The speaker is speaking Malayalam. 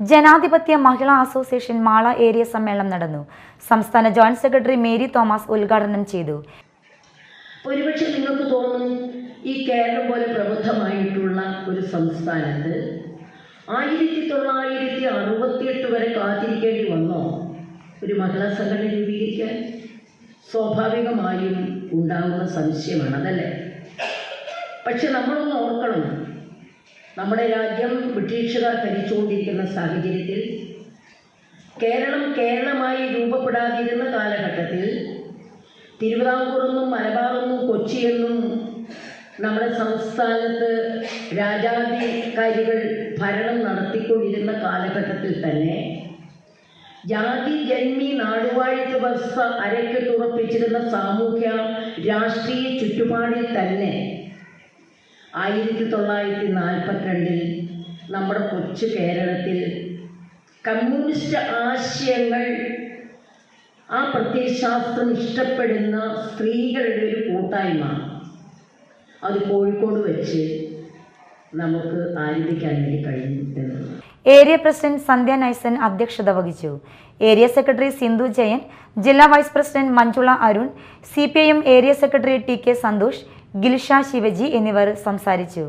ജനാധിപത്യ മഹിളാ അസോസിയേഷൻ മാള ഏരിയ സമ്മേളനം നടന്നു. സംസ്ഥാന ജോയിന്റ് സെക്രട്ടറി മേരി തോമസ് ഉദ്ഘാടനം ചെയ്തു. ഒരുപക്ഷെ നിങ്ങൾക്ക് തോന്നും ഈ കേരളം പോലെ പ്രബുദ്ധമായിട്ടുള്ള ഒരു സംസ്ഥാനത്ത് ആയിരത്തി തൊള്ളായിരത്തി അറുപത്തിയെട്ട് വരെ കാത്തിരിക്കേണ്ടി വന്നോ? ഒരു മഹിളാ സംഘടന രൂപീകരിക്കാൻ സ്വാഭാവികമായും ഉണ്ടാകുന്ന സംശയമാണ് അതല്ലേ? പക്ഷെ നമ്മളൊന്ന് ഓർക്കണം. നമ്മുടെ രാജ്യം ബ്രിട്ടീഷുകാർ ഭരിച്ചുകൊണ്ടിരിക്കുന്ന സാഹചര്യത്തിൽ കേരളം കേരളമായി രൂപപ്പെടാതിരുന്ന കാലഘട്ടത്തിൽ തിരുവിതാംകൂറെന്നും മലബാറെന്നും കൊച്ചിയെന്നും നമ്മുടെ സംസ്ഥാനത്ത് രാജാധികാരികൾ ഭരണം നടത്തിക്കൊണ്ടിരുന്ന കാലഘട്ടത്തിൽ തന്നെ ജാതി ജന്മി നാടുവാഴിത്ത വ്യവസ്ഥ അരക്കെട്ടുറപ്പിച്ചിരുന്ന സാമൂഹ്യ രാഷ്ട്രീയ ചുറ്റുപാടിൽ തന്നെ ആയിരത്തി തൊള്ളായിരത്തി നാൽപ്പത്തിരണ്ടിൽ നമ്മുടെ കൊച്ചു കേരളത്തിൽ കമ്മ്യൂണിസ്റ്റ് ആശയങ്ങൾ ആ പ്രത്യയശാസ്ത്രം ഇഷ്ടപ്പെടുന്ന സ്ത്രീകളുടെ ഒരു കൂട്ടായ്മ അത് കോഴിക്കോട് വെച്ച് നമുക്ക് ആരംഭിക്കാൻ വേണ്ടി കഴിഞ്ഞു ഏരിയ പ്രസിഡന്റ് സന്ധ്യ നൈസൻ അധ്യക്ഷത വഹിച്ചു. ഏരിയ സെക്രട്ടറി സിന്ധു ജയൻ ജില്ലാ vice president Manjula Arun C area secretary T K Santhosh Gilsha Shivaji എന്നിവർ സംസാരിച്ചു